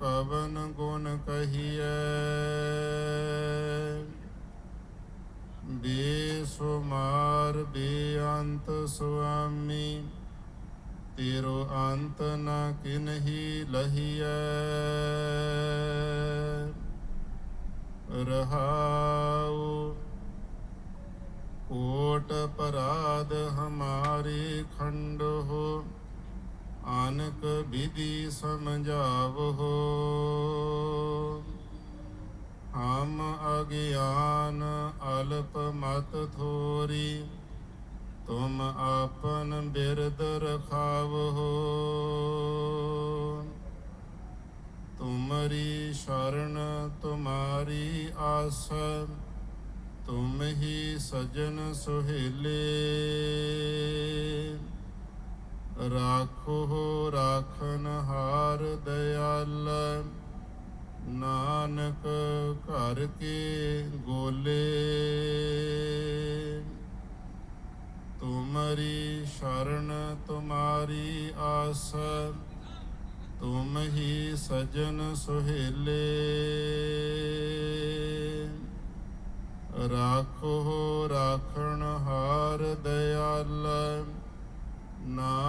ਪਵਨ ਗੁਣ ਕਹੀਐ। ਬੇਸੁਮਾਰ ਬੇਅੰਤ ਸੁਆਮੀ, ਤੇਰੋ ਅੰਤ ਨ ਕਿਨਹੀ ਲਹੀਐ। ਰਹਾਉ ਕੋਟ ਪਰਾਧ ਹਮਾਰੇ ਖੰਡ ਹੋ। ਆਨਕ ਵਿਧੀ ਸਮਝਾਵੋ ਹਮ ਅਗਿਆਨ ਅਲਪ ਮਤ ਥੋਰੀ, ਤੁਮ ਆਪਨ ਬਿਰਦ ਰਖਾਵੋ ਤੁਮਰੀ ਸ਼ਰਨ ਤੁਮਾਰੀ ਆਸ, ਤੁਮ ਹੀ ਸਜਨ ਸੁਹੇਲੇ। ਰਾਖੋ ਰਾਖਨ ਹਾਰ ਦਇਆਲ ਨਾਨਕ ਘਰ ਕੇ ਗੋਲੇ ਤੁਮਰੀ ਸ਼ਰਨ ਤੁਮਾਰੀ ਆਸ ਤੁਮ ਹੀ ਸਜਨ ਸੁਹੇਲੇ ਰਾਖੋ ਰਾਖਣ ਹਾਰ ਦਇਆਲ